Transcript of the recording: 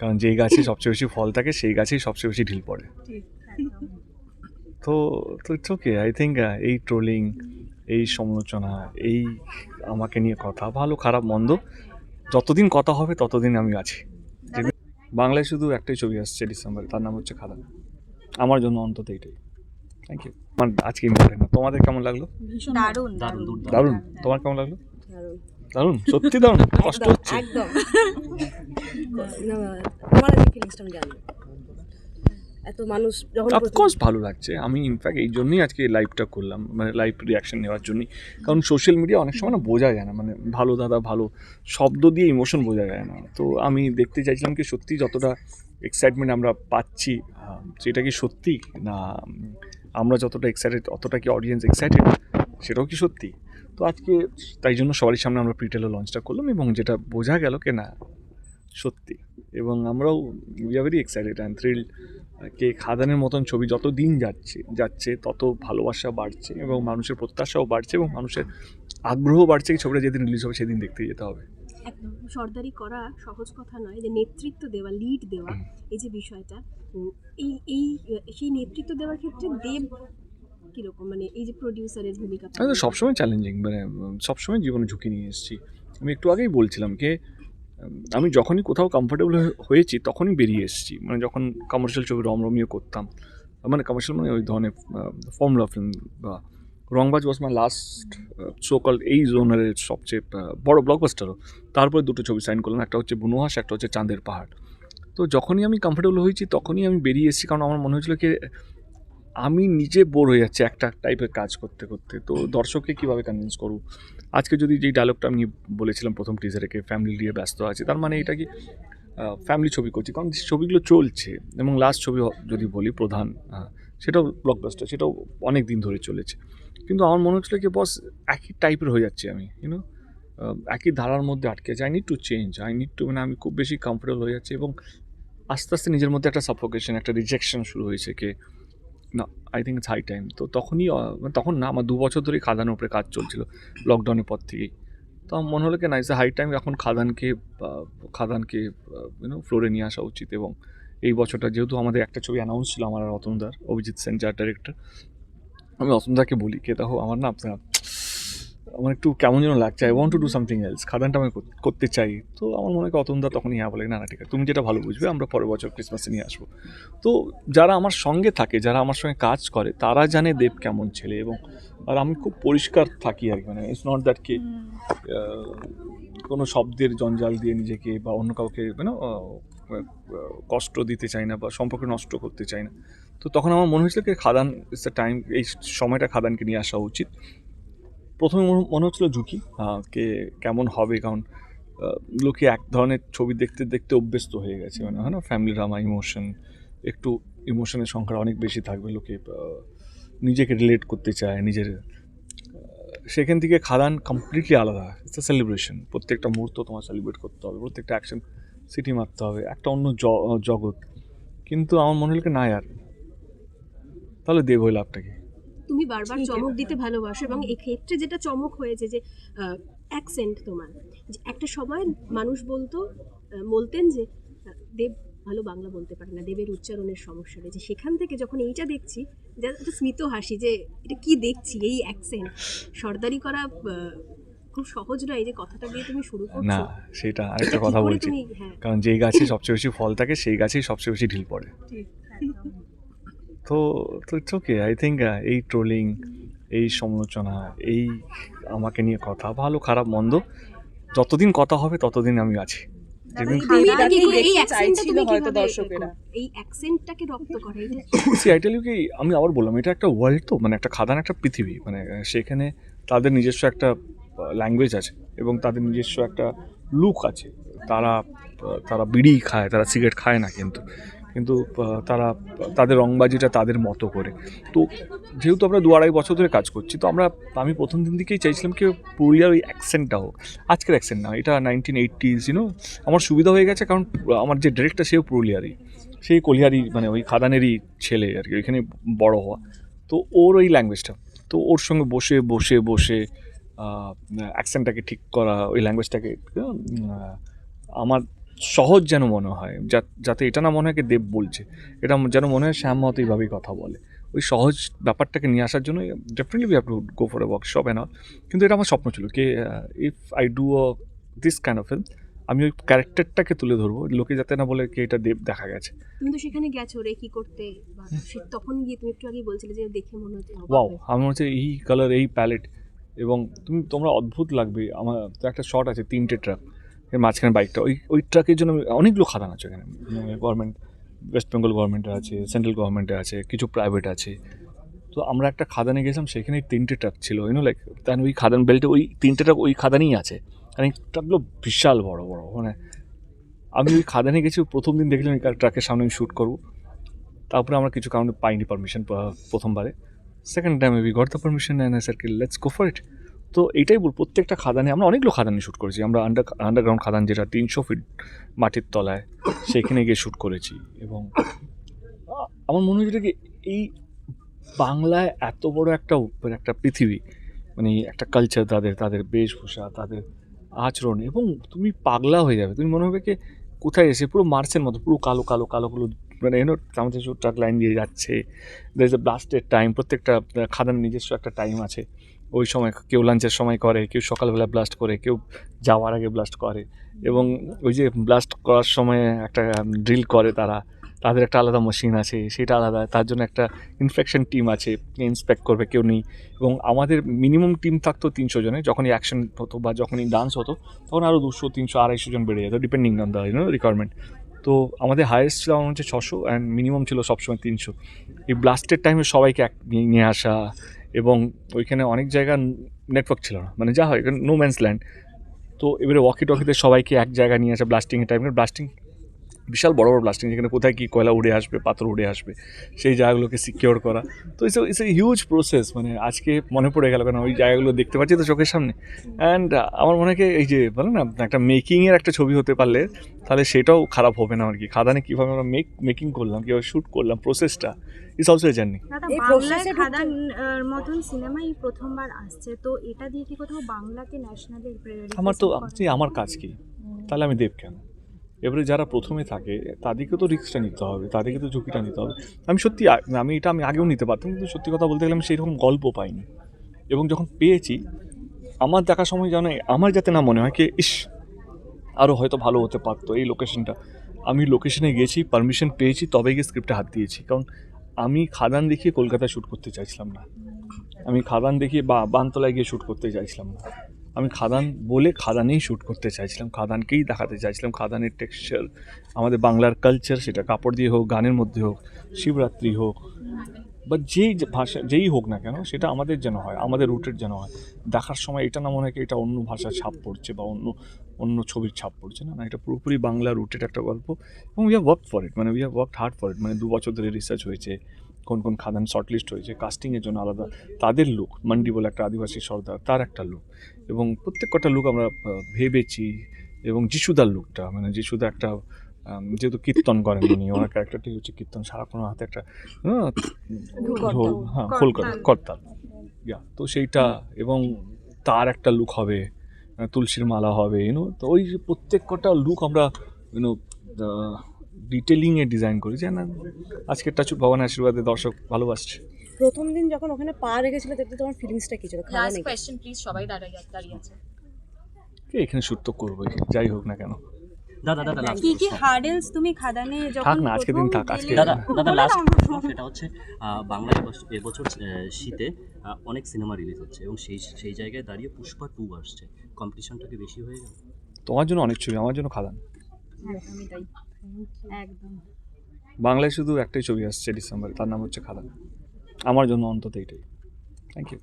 কারণ যেই গাছে সবচেয়ে বেশি ফল থাকে সেই গাছেই সবচেয়ে বেশি ঢিল পড়ে। তো তো ইটস ওকে আই থিঙ্ক এই ট্রোলিং এই সমালোচনা এই আমাকে নিয়ে কথা ভালো খারাপ মন্দ যতদিন কথা হবে ততদিন আমি আছি। বাংলায় শুধু একটাই ছবি আসছে ডিসেম্বরে তার নাম হচ্ছে খাদান আমার জন্য অন্তত এইটাই। থ্যাংক ইউ আমার আজকে ইম্পর্টেন্ট না তোমাদের কেমন লাগল? দারুণ দারুণ, দারুণ। দারুণ। তোমার কেমন লাগল? দারুণ সত্যি দারুণ কষ্ট হচ্ছে। একদম। তোমার ফিলিংসটা আমি জানি এত মানুষ যখন অফকোর্স ভালো লাগছে। আমি ইনফ্যাক্ট এই জন্যই আজকে লাইভটা করলাম মানে লাইভ রিয়াকশন নেওয়ার জন্যই। কারণ সোশ্যাল মিডিয়া অনেক সময় না বোঝা যায় না মানে ভালো দাদা ভালো শব্দ দিয়ে ইমোশন বোঝা যায় না। তো আমি দেখতে চাইছিলাম কি সত্যি যতটা এক্সাইটমেন্ট আমরা পাচ্ছি সেটা কি সত্যি? না আমরা যতটা এক্সাইটেড অতটা কি অডিয়েন্স এক্সাইটেড সেটাও কি সত্যি? তো আজকে তাই জন্য সবারই সামনে আমরা প্রিটেলের লঞ্চটা করলাম এবং যেটা বোঝা গেল কি না সত্যি। এবং আমরাও we are very excited and thrill কে খাদানের মতন ছবি যত দিন যাচ্ছে যাচ্ছে তত ভালোবাসা বাড়ছে এবং মানুষের প্রত্যাশাও বাড়ছে এবং মানুষের আগ্রহ বাড়ছে এই ছবিটা যেদিন রিলিজ হবে সেদিন দেখতে যেতে হবে। একদম। সর্দারি করা সহজ কথা নয় যে নেতৃত্ব দেওয়া লিড দেওয়া এই যে বিষয়টা এই এই সেই নেতৃত্ব দেওয়ার ক্ষেত্রে দেব কীরকম? মানে এই যে প্রডিউসারের ভূমিকা আমি তো সবসময় চ্যালেঞ্জিং মানে সবসময় জীবনে ঝুঁকি নিয়ে এসেছি। আমি একটু আগেই বলছিলাম কে আমি যখনই কোথাও কমফোর্টেবল হয়েছি তখনই বেরিয়ে এসেছি। মানে যখন কমার্শিয়াল ছবি রমরমিও করতাম মানে কমার্শিয়াল মানে ওই ধরনের ফর্মুলা ফিল্ম বা রংবাজ ওয়াজ মাই লাস্ট সোকল এই জোনের সবচেয়ে বড় ব্লকবাস্টারও তারপরে দুটো ছবি সাইন করলাম একটা হচ্ছে বুনুহাস একটা হচ্ছে চাঁদের পাহাড়। তো যখনই আমি কমফোর্টেবল হয়েছি তখনই আমি বেরিয়ে এসেছি কারণ আমার মনে হয়েছিল কি আমি নিজে বোর হয়ে যাচ্ছি একটা টাইপের কাজ করতে করতে। তো দর্শককে কীভাবে কনভিন্স করব? আজকে যদি যেই ডায়লগটা আমি বলেছিলাম প্রথম টিজারেকে ফ্যামিলি নিয়ে ব্যস্ত আছে, তার মানে এটা কি ফ্যামিলি ছবি করছি। কারণ যে ছবিগুলো চলছে, এবং লাস্ট ছবি যদি বলি প্রধান সেটাও ব্লকবাস্টার সেটাও অনেক দিন ধরে চলেছে। কিন্তু আমার মনে হচ্ছিল কি, বস, একই টাইপের হয়ে যাচ্ছি আমি ইউনো একই ধারার মধ্যে আটকে আছে। I need to change I need to মানে আমি খুব বেশি কমফোর্টেবল হয়ে যাচ্ছি। এবং আস্তে আস্তে নিজের মধ্যে একটা সাফোকেশন একটা রিজেকশন শুরু হয়েছে, কে না I think it's high time তো তখনই মানে তখন না, আমার দু বছর ধরেই খাদানের উপরে কাজ চলছিল লকডাউনের পর থেকেই। তো আমার মনে হলো কি, না ইটস হাই টাইম এখন খাদানকে খাদানকে ইউনো ফ্লোরে নিয়ে আসা উচিত এবং এই বছরটা যেহেতু আমাদের একটা ছবি অ্যানাউন্স ছিল আমার রতনদার, অভিজিৎ সেন, যার ডাইরেক্টর আমি রতনদাকে বলি, কে দেখো, আমার না, আপনার আমার একটু কেমন যেন লাগছে I want to do something else খাদানটা আমি কর- করতে চাই। তো আমার মনে হয় অতনদা তখনই হ্যাঁ বলে, না না, ঠিক আছে, তুমি যেটা ভালো বুঝবে, আমরা পরের বছর ক্রিসমাসে নিয়ে আসব। তো যারা আমার সঙ্গে থাকে, যারা আমার সঙ্গে কাজ করে, তারা জানে দেব কেমন ছেলে এবং, আর আমি খুব পরিষ্কার থাকি আর কি মানে ইটস নট দ্যাট কি কোনো শব্দের জঞ্জাল দিয়ে নিজেকে বা অন্য কাউকে মানে কষ্ট দিতে চাই না বা সম্পর্ক নষ্ট করতে চাই না। তো তখন আমার মনে হয়েছিল কি, খাদান ইটস টাইম এই সময়টা খাদানকে নিয়ে আসা উচিত। প্রথমে মনে- হচ্ছিল ঝুঁকি। কে কেমন হবে? কারণ লোকে এক ধরনের ছবি দেখতে দেখতে অভ্যস্ত হয়ে গেছে। মানে হয় না? ফ্যামিলি ড্রামা ইমোশন একটু ইমোশনের সংখ্যা অনেক বেশি থাকবে। লোকে নিজেকে রিলেট করতে চায়, নিজের সেখান থেকে খাদান কমপ্লিটলি আলাদা। ইটস সেলিব্রেশন প্রত্যেকটা মুহূর্ত তোমার সেলিব্রেট করতে হবে। প্রত্যেকটা অ্যাকশন সিটি মারতে হবে। একটা অন্য জগৎ। কিন্তু আমার মনে হলো না আর তাহলে দেব হইল লাভটা কি? তুমি বারবার চমক দিতে ভালোবাসো এবং এক্ষেত্রে যেটা চমক হয়েছে যে অ্যাকসেন্ট তোমার। যে একটা সময় মানুষ বলতো বলতেন যে দেব ভালো বাংলা বলতে পারে না দেবের উচ্চারণের সমস্যা রয়েছে। সেখান থেকে যখন এইটা দেখছি যা একটা স্মিত হাসি যে এটা কি দেখছি এই অ্যাকসেন্ট সর্দারি করা আহ, খুব সহজ নয় যে কথাটা দিয়ে তুমি শুরু না সেটা আরেকটা কথা বলছি। তুমি হ্যাঁ। কারণ যেই গাছে সবচেয়ে বেশি ফল থাকে সেই গাছেই সবচেয়ে বেশি ঢিল পড়ে। তো তো ইটস ওকে আই থিঙ্ক এই ট্রোলিং এই সমালোচনা এই আমাকে নিয়ে কথা ভালো খারাপ মন্দ যতদিন কথা হবে ততদিন আমি আছি। আমি আবার বললাম এটা একটা ওয়ার্ল্ড তো মানে একটা খাদান একটা পৃথিবী মানে সেখানে তাদের নিজস্ব একটা ল্যাঙ্গুয়েজ আছে এবং তাদের নিজস্ব একটা লুক আছে। তারা তারা বিড়ি খায় তারা সিগারেট খায় না কিন্তু। কিন্তু তারা, তাদের রংবাজিটা তাদের মতো করে। তো যেহেতু আমরা দু আড়াই বছর ধরে কাজ করছি, তো আমরা, আমি প্রথম দিন থেকেই চাইছিলাম কি পুরুলিয়ার ওই অ্যাকসেন্টটা হোক। আজকের অ্যাকসেন্ট না, এটা নাইনটিন এইটিজ ইউনো আমার সুবিধা হয়ে গেছে কারণ, আমার যে ডিরেক্টর সেও পুরুলিয়ারই। সেই কলিহারি মানে ওই খাদানেরই ছেলে আর কি, ওইখানে বড় হওয়া। তো ওর ওই ল্যাঙ্গুয়েজটা তো ওর সঙ্গে বসে বসে বসে অ্যাকসেন্টটাকে ঠিক করা, ওই ল্যাঙ্গুয়েজটাকে আমার সহজ যেন মনে হয় যাতে এটা না মনে হয় দেব বলছে। এটা যেন মনে হয় শ্যাম মতো এইভাবেই কথা বলে। ওই সহজ ব্যাপারটাকে নিয়ে আসার জন্য definitely have to go for a workshop and all কিন্তু এটা আমার স্বপ্ন ছিল কি if I do uh this kind of film আমি ওই ক্যারেক্টারটাকে তুলে ধরবো লোকে যাতে না বলে কি এটা দেব দেখা গেছে। তুমি তো সেখানে গেছো রে কি করতে? তখন গিয়ে তুমি একটু আগে বলছিলে যে দেখে মনে হচ্ছে ওয়াও আমার হচ্ছে এই কালার এই প্যালেট এবং তুমি তোমরা অদ্ভুত লাগবে। আমার তো একটা শট আছে তিনটে ট্রাক এর মাঝখানে বাইকটা। ওই ওই ট্রাকের জন্য অনেকগুলো খাদান আছে এখানে গভর্নমেন্ট ওয়েস্ট বেঙ্গল গভর্নমেন্টের আছে সেন্ট্রাল গভর্নমেন্টের আছে, কিছু প্রাইভেট আছে। তো আমরা একটা খাদানে গেছিলাম সেখানে তিনটে ট্রাক ছিল। ইউনো লাইক তার ওই খাদান বেল্টে ওই তিনটে ট্রাক ওই খাদানেই আছে। আর এই ট্রাকগুলো বিশাল বড় বড় মানে আমি ওই খাদানে গেছি, প্রথম দিন দেখলাম ট্রাকের সামনে আমি শ্যুট করব। তারপরে আমরা কিছু কারণে পাইনি পারমিশন প্রথমবারে। Second time we got the permission and circle let's go for it তো এইটাই বল প্রত্যেকটা খাদানে আমরা অনেকগুলো খাদানে শ্যুট করেছি। আমরা আন্ডার আন্ডারগ্রাউন্ড খাদান যেটা তিনশো ফিট মাটির তলায় সেখানে গিয়ে শ্যুট করেছি এবং আমার মনে হয়েছিল কি এই বাংলায় এত বড় একটা মানে একটা পৃথিবী মানে একটা কালচার তাদের তাদের বেশভূষা তাদের আচরণ এবং তুমি পাগলা হয়ে যাবে। তুমি মনে হবে কি কোথায় এসে পুরো মার্চের মতো পুরো কালো কালো কালো কালো মানে এনো আমাদের ট্রাক লাইন দিয়ে যাচ্ছে দের ইজ এ ব্লাস্টের টাইম প্রত্যেকটা আহ, খাদান নিজস্ব একটা টাইম আছে। ওই সময় কেউ লাঞ্চের সময় করে, কেউ সকালবেলা ব্লাস্ট করে, কেউ যাওয়ার আগে ব্লাস্ট করে এবং ওই যে ব্লাস্ট করার সময় একটা ড্রিল করে তারা। তাদের একটা আলাদা মেশিন আছে, সেটা আলাদা, তার জন্য একটা ইনফেকশন টিম আছে ইন্সপেক্ট করবে, কেউ নেই এবং আমাদের মিনিমাম টিম থাকতো তিনশো জনে যখনই অ্যাকশন হতো বা যখনই ডান্স হতো, তখন আরও দুশো, তিনশো, আড়াইশো জন বেড়ে যেত depending on the you know requirement তো আমাদের হায়েস্ট ছিল আমার হচ্ছে ছশো অ্যান্ড মিনিমাম ছিল সবসময় তিনশো। এই ব্লাস্টের টাইমে সবাইকে এক নিয়ে- আসা এবং ওইখানে অনেক জায়গা নেটওয়ার্ক ছিল না। মানে যা হয় নো ম্যান্স ল্যান্ড তো এবারে ওয়াকি টকিতে সবাইকে এক জায়গায় নিয়ে আসা ব্লাস্টিংয়ের টাইমে ব্লাস্টিং বিশাল বড় বড় ব্লাস্টিং যেখানে কোথায় কী কয়লা উড়ে আসবে পাথর উড়ে আসবে সেই জায়গাগুলোকে সিকিওর করা। তো it's it's a huge process মানে আজকে মনে পড়ে গেল কেন ওই জায়গাগুলো দেখতে পাচ্ছি তো চোখের সামনে। অ্যান্ড আমার মনে হয় এই যে বলে না একটা মেকিংয়ের একটা ছবি হতে পারলে তাহলে সেটাও খারাপ হবে না আর কি। খাদানে কীভাবে আমরা মেক মেকিং করলাম কীভাবে শ্যুট করলাম প্রসেসটা it's also a journey Khadaan মতন সিনেমা এই প্রথমবার আসছে তো এটা দিয়ে কি কোথাও বাংলাকে ন্যাশনালে আমার তো আমার কাজ কি? তাহলে আমি দেব কেন? এবারে যারা প্রথমে থাকে তাদেরকে তো রিস্কটা নিতে হবে, তাদেরকে তো ঝুঁকিটা নিতে হবে। আমি সত্যি আমি এটা আমি আগেও নিতে পারতাম, কিন্তু সত্যি কথা বলতে গেলে আমি সেই রকম গল্প পাইনি। এবং যখন পেয়েছি, আমার দেখার সময় যেন আমার যাতে না মনে হয় কি, ইস আরও হয়তো ভালো হতে পারতো এই লোকেশনটা আমি লোকেশনে গেছি পারমিশন পেয়েছি তবে গিয়ে স্ক্রিপ্টে হাত দিয়েছি। কারণ আমি খাদান দেখিয়ে কলকাতায় শ্যুট করতে চাইছিলাম না। আমি খাদান দেখিয়ে বা, বানতলায় গিয়ে শ্যুট করতে চাইছিলাম না। আমি খাদান বলে খাদানেই শ্যুট করতে চাইছিলাম, খাদানকেই দেখাতে চাইছিলাম। খাদানের টেক্সচার আমাদের বাংলার কালচার সেটা কাপড় দিয়ে হোক, গানের মধ্যে হোক, শিবরাত্রি হোক, বা যেই ভাষা, যেই হোক না কেন, সেটা আমাদের যেন হয়, আমাদের রুটের যেন হয়। দেখার সময় এটা না মনে হয় এটা অন্য ভাষার ছাপ পড়ছে বা অন্য অন্য ছবির ছাপ পড়ছে। না না, এটা পুরোপুরি বাংলা রুটের একটা গল্প এবং we have work for it মানে we have work hard for it মানে দু বছর ধরে রিসার্চ হয়েছে। কোন কোন খাদান শর্টলিস্ট হয়েছে কাস্টিংয়ের জন্য আলাদা। তাদের লুক মান্ডি বলে একটা আদিবাসী সর্দার তার একটা লুক এবং প্রত্যেক কটা লুক আমরা ভেবেছি এবং যিশুদার লুকটা মানে যিশুদা একটা যেহেতু কীর্তন করেন উনি ওনার ক্যারেক্টারটি হচ্ছে কীর্তন সারাক্ষণ হাতে একটা আহ, ঢোল হ্যাঁ খোল করে করতাল। ইয়া তো সেইটা এবং তার একটা লুক হবে তুলসীর মালা হবে ইউনো তো ওই প্রত্যেক কটা লুক আমরা ইউনো ডিটেলিংয়ে ডিজাইন করি যে না আজকেরটা চুপ ভগবানের আশীর্বাদে দর্শক ভালোবাসছে। প্রথম দিন যখন ওখানে পা রেখেছিল দেখতে তোমার ফিলিংসটা কি ছিল? লাস্ট খাদানে কোয়েশ্চেন প্লিজ সবাই দাঁড়িয়ে দাঁড়িয়ে আছে। কে এখানে শ্যুট তো করবোই যাই হোক না কেন। দাদা দাদা লাস্ট কি কি হার্ডেলস তুমি খাদানে যখন থাক না, আজকে দিন থাক, আজকে দাদা দাদা লাস্ট সেটা হচ্ছে আহ, বাংলা এবছ- এবছর শীতে অনেক সিনেমা রিলিজ হচ্ছে এবং সেই সেই জায়গায় দাঁড়িয়ে পুষ্পা টু আসছে। কম্পিটিশনটা কি বেশি হয়ে গেল? তোমার জন্য অনেক ছবি আমার জন্য খাদান। একদমই তাই। একদম। বাংলায় শুধু একটাই ছবি আসছে ডিসেম্বরে তার নাম হচ্ছে খাদান। আমার জন্য অন্তত এইটাই। Thank you